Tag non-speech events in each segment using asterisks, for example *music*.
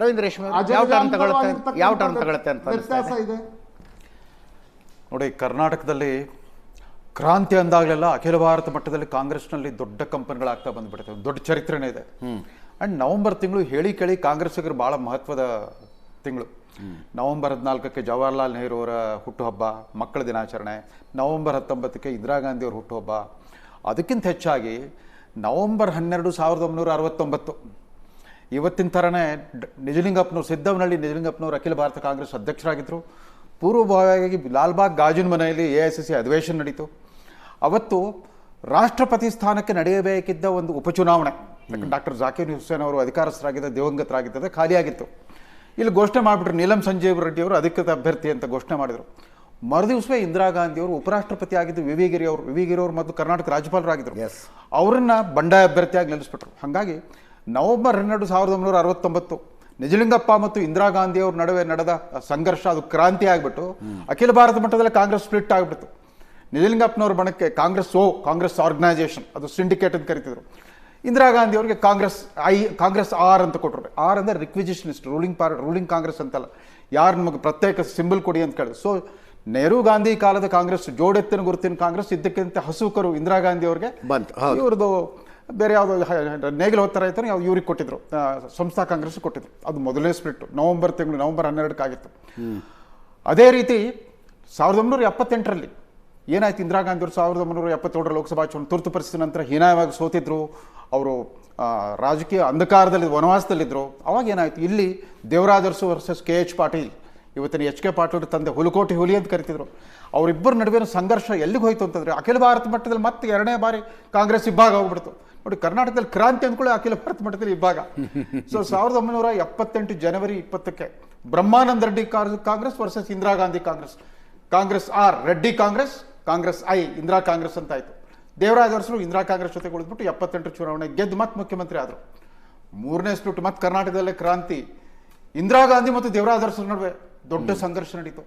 ರವೀಂದ್ರ ಯಾವ ಟರ್ನ್ ತಗೊಳುತ್ತೆ ಯಾವ ಟರ್ನ್ ತಗೊಳುತ್ತೆ ಅಂತ ವ್ಯತ್ಯಾಸ ಇದೆ. ನೋಡಿ ಕರ್ನಾಟಕದಲ್ಲಿ ಕ್ರಾಂತಿ ಅಂದಾಗಲೆಲ್ಲ ಅಖಿಲ ಭಾರತ ಮಟ್ಟದಲ್ಲಿ ಕಾಂಗ್ರೆಸ್ನಲ್ಲಿ ದೊಡ್ಡ ಕಂಪನಿಗಳಾಗ್ತಾ ಬಂದ್ಬಿಡುತ್ತೆ ದೊಡ್ಡ ಚರಿತ್ರೆನೇ ಇದೆ. ಆ್ಯಂಡ್ ನವೆಂಬರ್ ತಿಂಗಳು ಹೇಳಿ ಕೇಳಿ ಕಾಂಗ್ರೆಸ್ಸಿಗರು ಭಾಳ ಮಹತ್ವದ ತಿಂಗಳು. ನವೆಂಬರ್ ಹದಿನಾಲ್ಕಕ್ಕೆ ಜವಾಹರ್ಲಾಲ್ ನೆಹರು ಅವರ ಹುಟ್ಟುಹಬ್ಬ ಮಕ್ಕಳ ದಿನಾಚರಣೆ. ನವೆಂಬರ್ ಹತ್ತೊಂಬತ್ತಕ್ಕೆ ಇಂದಿರಾ ಗಾಂಧಿ ಅವ್ರ ಹುಟ್ಟುಹಬ್ಬ. ಅದಕ್ಕಿಂತ ಹೆಚ್ಚಾಗಿ ನವೆಂಬರ್ ಹನ್ನೆರಡು ಸಾವಿರದ ಒಂಬೈನೂರ ಅರವತ್ತೊಂಬತ್ತು ಇವತ್ತಿನ ಥರನೇ ನಿಜಲಿಂಗಪ್ಪನವ್ರು ಸಿದ್ದವನಹಳ್ಳಿ ನಿಜಲಿಂಗಪ್ಪನವ್ರು ಅಖಿಲ ಭಾರತ ಕಾಂಗ್ರೆಸ್ ಅಧ್ಯಕ್ಷರಾಗಿದ್ದರು ಪೂರ್ವಭಾವಿಯಾಗಿ ಲಾಲ್ಬಾಗ್ ಗಾಜಿನ ಮನೆಯಲ್ಲಿ ಎ ಐ ಸಿ ಸಿ ಅಧಿವೇಶನ ನಡೀತು. ಅವತ್ತು ರಾಷ್ಟ್ರಪತಿ ಸ್ಥಾನಕ್ಕೆ ನಡೆಯಬೇಕಿದ್ದ ಒಂದು ಉಪಚುನಾವಣೆ ಡಾಕ್ಟರ್ ಜಾಕೀರ್ ಹುಸೇನ್ ಅವರು ಅಧಿಕಾರಸ್ಥರಾಗಿದ್ದ ದಿವಂಗತರಾಗಿದ್ದ ಖಾಲಿಯಾಗಿತ್ತು. ಇಲ್ಲಿ ಘೋಷಣೆ ಮಾಡಿಬಿಟ್ರು ನೀಲಂ ಸಂಜೀವ್ ರೆಡ್ಡಿ ಅವರು ಅಧಿಕೃತ ಅಭ್ಯರ್ಥಿ ಅಂತ ಘೋಷಣೆ ಮಾಡಿದರು. ಮರುದಿವಸವೇ ಇಂದಿರಾ ಗಾಂಧಿ ಅವರು ಉಪರಾಷ್ಟ್ರಪತಿ ಆಗಿದ್ದು ವಿ ವಿ ಗಿರಿ ಅವರು ವಿ ವಿ ಗಿರಿ ಅವರು ಮತ್ತು ಕರ್ನಾಟಕ ರಾಜ್ಯಪಾಲರಾಗಿದ್ದರು ಅವರನ್ನ ಬಂಡಾಯ ಅಭ್ಯರ್ಥಿಯಾಗಿ ನಿಲ್ಲಿಸ್ಬಿಟ್ರು. ಹಾಗಾಗಿ ನವೆಂಬರ್ ಹನ್ನೆರಡು ಸಾವಿರದ ಒಂಬೈನೂರ ಅರವತ್ತೊಂಬತ್ತು ನಿಜಲಿಂಗಪ್ಪ ಮತ್ತು ಇಂದಿರಾ ಗಾಂಧಿ ಅವ್ರ ನಡುವೆ ನಡೆದ ಸಂಘರ್ಷ ಅದು ಕ್ರಾಂತಿ ಆಗಿಬಿಟ್ಟು ಅಖಿಲ ಭಾರತ ಮಟ್ಟದಲ್ಲಿ ಕಾಂಗ್ರೆಸ್ ಸ್ಪ್ಲಿಟ್ ಆಗಿಬಿಡ್ತು. ನಿಜಲಿಂಗಪ್ಪನವ್ರ ಬಣಕ್ಕೆ ಕಾಂಗ್ರೆಸ್ ಓ ಕಾಂಗ್ರೆಸ್ ಆರ್ಗನೈಸೇಷನ್ ಅದು ಸಿಂಡಿಕೇಟ್ ಅಂತ ಕರಿತಿದ್ರು. ಇಂದಿರಾ ಗಾಂಧಿ ಅವರಿಗೆ ಕಾಂಗ್ರೆಸ್ ಐ ಕಾಂಗ್ರೆಸ್ ಆರ್ ಅಂತ ಕೊಟ್ಟರು ಆರ್ ಅಂದರೆ ರಿಕ್ವಿಜಿಷನಿಸ್ಟ್ ರೂಲಿಂಗ್ ಪಾರ್ ರೂಲಿಂಗ್ ಕಾಂಗ್ರೆಸ್ ಅಂತಲ್ಲ. ಯಾರು ನಮಗೆ ಪ್ರತ್ಯೇಕ ಸಿಂಬಲ್ ಕೊಡಿ ಅಂತ ಕೇಳಿದ್ರು. ಸೊ ನೆಹರು ಗಾಂಧಿ ಕಾಲದ ಕಾಂಗ್ರೆಸ್ ಜೋಡೆತ್ತಿನ ಗುರುತಿನ ಕಾಂಗ್ರೆಸ್ ಇದ್ದಕ್ಕಿಂತ ಹಸುಕರು ಇಂದಿರಾ ಗಾಂಧಿ ಅವ್ರಿಗೆ ಬಂತು. ಇವ್ರದ್ದು ಬೇರೆ ಯಾವುದೋ ನೇಗಿಲು ಹೋಗ್ತಾರ ಆಯ್ತು ಯಾವ ಇವ್ರಿಗೆ ಕೊಟ್ಟಿದ್ರು. ಸಂಸ್ಥಾ ಕಾಂಗ್ರೆಸ್ ಕೊಟ್ಟಿದ್ರು. ಅದು ಮೊದಲನೇ ಸ್ಪ್ಲಿಟ್ ನವೆಂಬರ್ ತಿಂಗಳು ನವೆಂಬರ್ ಹನ್ನೆರಡಕ್ಕಾಗಿತ್ತು ಅದೇ ರೀತಿ ಸಾವಿರದ ಒಂಬೈನೂರ ಎಪ್ಪತ್ತೆಂಟರಲ್ಲಿ ಏನಾಯ್ತು? ಇಂದಿರಾ ಗಾಂಧಿ ಅವರು ಸಾವಿರದ ಒಂಬೈನೂರ ಎಪ್ಪತ್ತೇಳರ ಲೋಕಸಭಾ ಚುನಾವಣೆ ತುರ್ತು ಪರಿಸ್ಥಿತಿ ನಂತರ ಹೀನಾಯವಾಗಿ ಸೋತಿದ್ರು. ಅವರು ರಾಜಕೀಯ ಅಂಧಕಾರದಲ್ಲಿ ವನವಾಸದಲ್ಲಿದ್ದರು ಅವಾಗ ಏನಾಯ್ತು? ಇಲ್ಲಿ Devaraj Arasu versus K H Patil ಇವತ್ತಿನ ಎಚ್ ಕೆ ಪಾಟೀಲ್ ತಂದೆ ಹುಲಕೋಟಿ ಹುಲಿ ಅಂತ ಕರಿತಿದ್ರು. ಅವರಿಬ್ಬರ ನಡುವಿನ ಸಂಘರ್ಷ ಎಲ್ಲಿಗೆ ಹೋಯ್ತು ಅಂತಂದ್ರೆ ಅಖಿಲ ಭಾರತ ಮಟ್ಟದಲ್ಲಿ ಮತ್ತೆ ಎರಡನೇ ಬಾರಿ ಕಾಂಗ್ರೆಸ್ ಇಬ್ಬಾಗ ಹೋಗ್ಬಿಡ್ತು ನೋಡಿ ಕರ್ನಾಟಕದಲ್ಲಿ ಕ್ರಾಂತಿ ಅಂದ್ಕೊಳ್ಳಿ ಅಖಿಲ ಭಾರತ ಮಟ್ಟದಲ್ಲಿ ಇಬ್ಬಾಗ ಸೊ *laughs* ಸಾವಿರದ ಒಂಬೈನೂರ ಎಪ್ಪತ್ತೆಂಟು ಜನವರಿ ಇಪ್ಪತ್ತಕ್ಕೆ Brahmananda Reddy Congress versus Indira Gandhi Congress. Congress R Reddy Congress Congress I Indira Congress ಅಂತ ಆಯ್ತು ದೇವರಾಜ ಅರಸರು ಇಂದಿರಾ ಕಾಂಗ್ರೆಸ್ ಜೊತೆ ಉಳಿದ್ಬಿಟ್ಟು ಎಪ್ಪತ್ತೆಂಟು ಚುನಾವಣೆ ಗೆದ್ದು ಮತ್ತೆ ಮುಖ್ಯಮಂತ್ರಿ ಆದರು. ಮೂರನೇ ಸ್ಪ್ಲಿಟ್ ಮತ್ತೆ ಕರ್ನಾಟಕದಲ್ಲೇ ಕ್ರಾಂತಿ. ಇಂದಿರಾ ಗಾಂಧಿ ಮತ್ತು ದೇವರಾಜ ಅರಸರ ನಡುವೆ ದೊಡ್ಡ ಸಂಘರ್ಷ ನಡೀತು.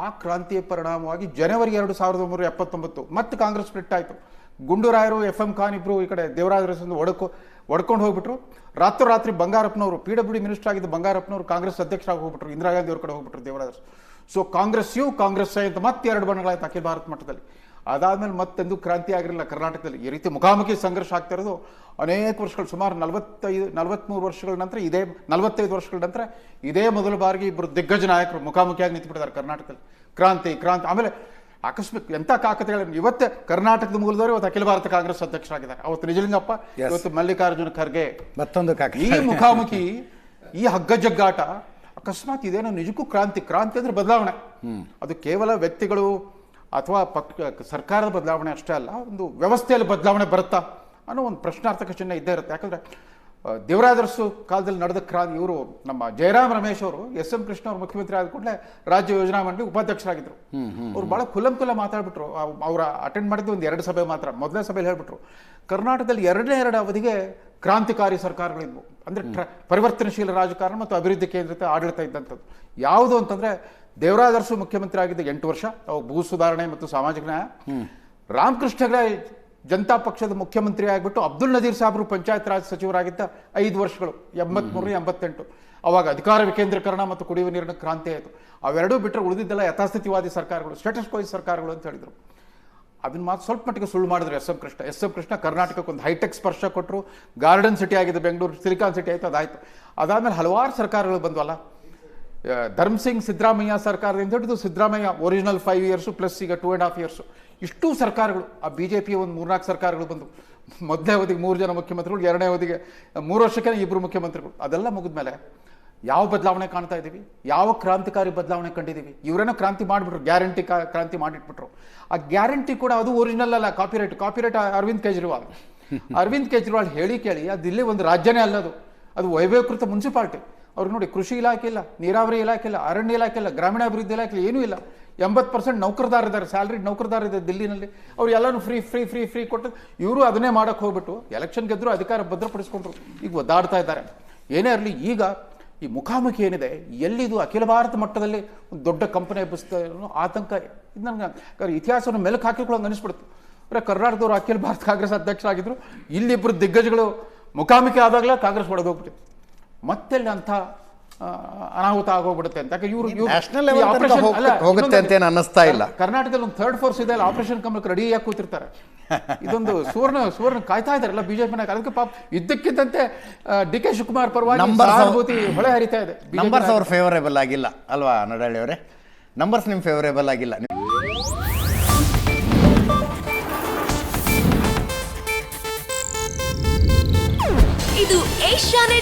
ಆ ಕ್ರಾಂತಿಯ ಪರಿಣಾಮವಾಗಿ ಜನವರಿ ಎರಡು ಸಾವಿರದ ಒಂಬೈನೂರ ಎಪ್ಪತ್ತೊಂಬತ್ತು ಮತ್ತೆ ಕಾಂಗ್ರೆಸ್ ಸ್ಪ್ಲಿಟ್ ಆಯಿತು. ಗುಂಡೂರಾಯರು ಎಫ್ ಎಂ ಖಾನ್ ಇಬ್ಬರು ಈ ಕಡೆ ದೇವರಾಜರಸಂದು ಒಡಕೊ, ಒಡ್ಕೊಂಡು ಹೋಗ್ಬಿಟ್ರು. ರಾತ್ರೋರಾತ್ರಿ ಬಂಗಾರಪ್ಪನವರು, ಪಿ ಡಬ್ಲ್ಯೂ ಡಿ ಮಿನಿಸ್ಟರ್ ಆಗಿದ್ದ ಬಂಗಾರಪ್ಪನವರು ಕಾಂಗ್ರೆಸ್ ಅಧ್ಯಕ್ಷರಾಗಿ ಹೋಗ್ಬಿಟ್ರು ಇಂದಿರಾ ಗಾಂಧಿ ಅವ್ರ ಕಡೆ ಹೋಗ್ಬಿಟ್ರು ದೇವರಾಜ ಅರಸು ಸೊ ಕಾಂಗ್ರೆಸ್ ಯು, ಕಾಂಗ್ರೆಸ್ ಅಂತ ಮತ್ತೆ ಎರಡು ಬಣ್ಣಗಳಾಯ್ತು ಅಖಿಲ ಭಾರತ ಮಟ್ಟದಲ್ಲಿ. ಅದಾದ್ಮೇಲೆ ಮತ್ತೆಂದು ಕ್ರಾಂತಿ ಆಗಿರಲಿಲ್ಲ ಕರ್ನಾಟಕದಲ್ಲಿ. ಈ ರೀತಿ ಮುಖಾಮುಖಿ ಸಂಘರ್ಷ ಆಗ್ತಾ ಇರೋದು ಅನೇಕ ವರ್ಷಗಳು, ಸುಮಾರು ನಲವತ್ತೈದು ನಲವತ್ತ್ಮೂರು ವರ್ಷಗಳ ನಂತರ ಇದೇ, ನಲವತ್ತೈದು ವರ್ಷಗಳ ನಂತರ ಇದೇ ಮೊದಲ ಬಾರಿಗೆ ಇಬ್ಬರು ದಿಗ್ಗಜ ನಾಯಕರು ಮುಖಾಮುಖಿಯಾಗಿ ನಿಂತುಬಿಟ್ಟಿದ್ದಾರೆ ಕರ್ನಾಟಕದಲ್ಲಿ. ಕ್ರಾಂತಿ ಕ್ರಾಂತಿ. ಆಮೇಲೆ ಆಕಸ್ಮಿಕ ಎಂಥ ಕಾಕತೆಗಳನ್ನು ಇವತ್ತೇ ಕರ್ನಾಟಕದ ಮೂಲದವರು ಇವತ್ತು ಅಖಿಲ ಭಾರತ ಕಾಂಗ್ರೆಸ್ ಅಧ್ಯಕ್ಷರಾಗಿದ್ದಾರೆ. ಅವತ್ತು ನಿಜಲಿಂಗಪ್ಪ ಇವತ್ತು ಮಲ್ಲಿಕಾರ್ಜುನ ಖರ್ಗೆ. ಮತ್ತೊಂದು ಕಾಕ ಈ ಮುಖಾಮುಖಿ ಈ ಹಗ್ಗ ಜಗ್ಗಾಟ ಅಕಸ್ಮಾತ್ ಇದೇನೋ ನಿಜಕ್ಕೂ ಕ್ರಾಂತಿ ಕ್ರಾಂತಿ ಅಂದ್ರೆ ಬದಲಾವಣೆ. ಅದು ಕೇವಲ ವ್ಯಕ್ತಿಗಳು ಅಥವಾ ಪಕ್ ಸರ್ಕಾರದ ಬದಲಾವಣೆ ಅಷ್ಟೇ ಅಲ್ಲ ಒಂದು ವ್ಯವಸ್ಥೆಯಲ್ಲಿ ಬದಲಾವಣೆ ಬರುತ್ತಾ ಅನ್ನೋ ಒಂದು ಪ್ರಶ್ನಾರ್ಥಕ ಚಿಹ್ನೆ ಇದ್ದೇ ಇರುತ್ತೆ. ಯಾಕಂದ್ರೆ ಅರಸು ಕಾಲದಲ್ಲಿ ನಡೆದ ಕ್ರಾಂತಿ ಇವರು ನಮ್ಮ ಜಯರಾಮ್ ರಮೇಶ್ ಅವರು ಎಸ್ ಎಂ ಕೃಷ್ಣ ಅವರು ಮುಖ್ಯಮಂತ್ರಿ ಆದ ಕೂಡಲೇ ರಾಜ್ಯ ಯೋಜನಾ ಮಂಡಳಿ ಉಪಾಧ್ಯಕ್ಷರಾಗಿದ್ದರು ಅವ್ರು ಬಹಳ ಕುಲಂಕುಲ ಮಾತಾಡ್ಬಿಟ್ರು. ಅವರ ಅಟೆಂಡ್ ಮಾಡಿದ್ದು ಒಂದು ಎರಡು ಸಭೆ ಮಾತ್ರ ಮೊದಲನೇ ಸಭೆಯಲ್ಲಿ ಹೇಳ್ಬಿಟ್ರು. ಕರ್ನಾಟಕದಲ್ಲಿ ಎರಡನೇ ಎರಡು ಅವಧಿಗೆ ಕ್ರಾಂತಿಕಾರಿ ಸರ್ಕಾರಗಳಿದ್ವು ಅಂದ್ರೆ ಟ್ರ- ಪರಿವರ್ತನಶೀಲ ರಾಜಕಾರಣ ಮತ್ತು ಅಭಿವೃದ್ಧಿ ಕೇಂದ್ರಿತ ಆಡಳಿತ ಇದ್ದಂಥದ್ದು. ಯಾವುದು ಅಂತಂದ್ರೆ ದೇವರಾದರ್ಸು ಮುಖ್ಯಮಂತ್ರಿ ಆಗಿದ್ದ ಎಂಟು ವರ್ಷ ಅವು ಭೂ ಸುಧಾರಣೆ ಮತ್ತು ಸಾಮಾಜಿಕ ನ್ಯಾಯ. ರಾಮಕೃಷ್ಣ ಹೆಗಡೆ ಜನತಾ ಪಕ್ಷದ ಮುಖ್ಯಮಂತ್ರಿ ಆಗಿಬಿಟ್ಟು ಅಬ್ದುಲ್ ನದೀರ್ ಸಾಬ್ರು ಪಂಚಾಯತ್ ರಾಜ್ ಸಚಿವರಾಗಿದ್ದ ಐದು ವರ್ಷಗಳು ಎಂಬತ್ಮೂರು ಎಂಬತ್ತೆಂಟು. ಅವಾಗ ಅಧಿಕಾರ ವಿಕೇಂದ್ರೀಕರಣ ಮತ್ತು ಕುಡಿಯುವ ನೀರಿನ ಕ್ರಾಂತಿ ಆಯಿತು. ಅವೆರಡೂ ಬಿಟ್ಟರೆ ಉಳಿದಿದ್ದೆಲ್ಲ ಯಥಾಸ್ಥಿತಿವಾದಿ ಸರ್ಕಾರಗಳು ಸ್ಟೇಟಸ್ ಕೋಯ್ ಸರ್ಕಾರಗಳು ಅಂತ ಹೇಳಿದರು. ಅದನ್ನ ಮಾತು ಸ್ವಲ್ಪ ಮಟ್ಟಿಗೆ ಸುಳ್ಳು ಮಾಡಿದ್ರು S M Krishna. S M Krishna ಕರ್ನಾಟಕಕ್ಕೆ ಒಂದು ಹೈಟೆಕ್ ಸ್ಪರ್ಶ ಕೊಟ್ಟರು ಗಾರ್ಡನ್ ಸಿಟಿ ಆಗಿದೆ ಬೆಂಗಳೂರು ಸಿಲಿಕಾನ್ ಸಿಟಿ ಆಯಿತು, ಅದಾಯಿತು. ಅದಾದಮೇಲೆ ಹಲವಾರು ಸರ್ಕಾರಗಳು ಬಂದ್ವಲ್ಲ. ಆ, ಧರ್ಮ್ ಸಿಂಗ್ ಸಿದ್ದರಾಮಯ್ಯ ಸರ್ಕಾರದಿಂದ ಹಿಡಿದು Siddaramaiah original five years plus ಈಗ ಟೂ ಆ್ಯಂಡ್ ಹಾಫ್ ಇಯರ್ಸು ಇಷ್ಟು ಸರ್ಕಾರಗಳು ಆ ಬಿ ಜೆ ಪಿ ಒಂದು ಮೂರ್ನಾಲ್ಕು ಸರ್ಕಾರಗಳು ಬಂದು. ಮೊದಲನೇ ಅವಧಿಗೆ ಮೂರು ಜನ ಮುಖ್ಯಮಂತ್ರಿಗಳು ಎರಡನೇ ಅವಧಿಗೆ ಮೂರು ವರ್ಷಕ್ಕೆ ಇಬ್ಬರು ಮುಖ್ಯಮಂತ್ರಿಗಳು. ಅದೆಲ್ಲ ಮುಗಿದ್ಮೇಲೆ ಯಾವ ಬದಲಾವಣೆ ಕಾಣ್ತಾ ಇದ್ದೀವಿ ಯಾವ ಕ್ರಾಂತಿಕಾರಿ ಬದಲಾವಣೆ ಕಂಡಿದ್ದೀವಿ ಇವರೇನೋ ಕ್ರಾಂತಿ ಮಾಡಿಬಿಟ್ರು ಗ್ಯಾರಂಟಿ ಕ್ರಾಂತಿ ಮಾಡಿಟ್ಬಿಟ್ರು. ಆ ಗ್ಯಾರಂಟಿ ಕೂಡ ಅದು ಒರಿಜಿನಲ್ ಅಲ್ಲ ಕಾಪಿರೈಟ್ ಕಾಪಿರೈಟ್ ಅರವಿಂದ್ ಕೇಜ್ರಿವಾಲ್. *laughs* ಅರವಿಂದ್ ಕೇಜ್ರಿವಾಲ್ ಹೇಳಿ ಕೇಳಿ ಅದು ಇಲ್ಲಿ ಒಂದು ರಾಜ್ಯನೇ ಅಲ್ಲದು ಅದು. ವೈಭವೀಕೃತ ಮುನ್ಸಿಪಾಲ್ಟಿ ಅವ್ರಿಗೆ ನೋಡಿ ಕೃಷಿ ಇಲಾಖೆ ಇಲ್ಲ, ನೀರಾವರಿ ಇಲಾಖೆ ಇಲ್ಲ, ಅರಣ್ಯ ಇಲಾಖೆ ಇಲ್ಲ, ಗ್ರಾಮೀಣಾಭಿವೃದ್ಧಿ ಇಲಾಖೆ ಏನೂ ಇಲ್ಲ. ಎಂಬತ್ತು ಪರ್ಸೆಂಟ್ ನೌಕರದಾರ ಇದ್ದಾರೆ ಸ್ಯಾಲ್ರಿ ನೌಕರದಾರ ಇದೆ ದಿಲ್ಲಿನಲ್ಲಿ. ಅವ್ರು ಎಲ್ಲನೂ ಫ್ರೀ ಫ್ರೀ ಫ್ರೀ ಫ್ರೀ ಕೊಟ್ಟು ಇವರು ಅದನ್ನೇ ಮಾಡಕ್ಕೆ ಹೋಗ್ಬಿಟ್ಟು ಎಲೆಕ್ಷನ್ ಗೆದ್ರು ಅಧಿಕಾರ ಭದ್ರಪಡಿಸ್ಕೊಂಡ್ರು. ಈಗ ಒದ್ದಾಡ್ತಾ ಇದ್ದಾರೆ. ಏನೇ ಇರಲಿ, ಈಗ ಈ ಮುಖಾಮುಖಿ ಏನಿದೆ, ಎಲ್ಲಿದು ಅಖಿಲ ಭಾರತ ಮಟ್ಟದಲ್ಲಿ ಒಂದು ದೊಡ್ಡ ಕಂಪನಿ ಎಬ್ಬಿಸ್ತಾ ಆತಂಕ. ಇದು ನನಗೆ ಇತಿಹಾಸವನ್ನು ಮೆಲುಕು ಹಾಕಿಕೊಳ್ಳೋಂಗೆ ಅನಿಸ್ಬಿಡ್ತು. ಅಂದರೆ ಕರ್ನಾಟಕದವರು ಅಖಿಲ ಭಾರತ ಕಾಂಗ್ರೆಸ್ ಅಧ್ಯಕ್ಷರಾಗಿದ್ದರು ಇಲ್ಲಿಬ್ಬರು ದಿಗ್ಗಜಗಳು ಮುಖಾಮುಖಿ ಆದಾಗಲೇ ಕಾಂಗ್ರೆಸ್ ಒಡೆದೋಗ್ಬಿಟ್ಟಿತ್ತು. ಮತ್ತೆಲ್ಲಿ ಅಂಥ ಅನಾಹುತ ಆಗೋಗ್ಬಿಡುತ್ತೆ ಅಂತ. ಯಾಕೆ ಇವರು ಹೋಗುತ್ತೆ ಅಂತ ಏನು ಅನ್ನಿಸ್ತಾ ಇಲ್ಲ. ಕರ್ನಾಟಕದಲ್ಲಿ ಒಂದು ಥರ್ಡ್ ಫೋರ್ಸ್ ಇದೆ ಅಲ್ಲ ಆಪರೇಷನ್ ಕಮಲಕ್ಕೆ ರೆಡಿಯಾಗಿ ಕೂತಿರ್ತಾರೆ. ಇದೊಂದು *laughs* ಸುವರ್ಣ ಸುವರ್ಣ ಕಾಯ್ತಾ ಇದಾರಲ್ಲ ಬಿಜೆಪಿನಾಗ ಅದಕ್ಕೆ ಪಾಪ ಇದ್ದಕ್ಕಿದ್ದಂತೆ ಡಿ ಕೆ ಶಿವಕುಮಾರ್ ಪರವಾಗಿ ನಂಬರ್ of- ಹೊಳೆ ಹರಿತಾ ಇದೆ. ನಂಬರ್ಸ್ ಅವ್ರ ಅವ್ರು ಫೇವರೇಬಲ್ ಆಗಿಲ್ಲ ಅಲ್ವಾ ನಡಳ್ಳಿ ಅವರೇ? ನಂಬರ್ಸ್ ನಿಮ್ಮ ಫೇವರೇಬಲ್ ಆಗಿಲ್ಲ. ಇದು ಏಷ್ಯಾನೆಟ್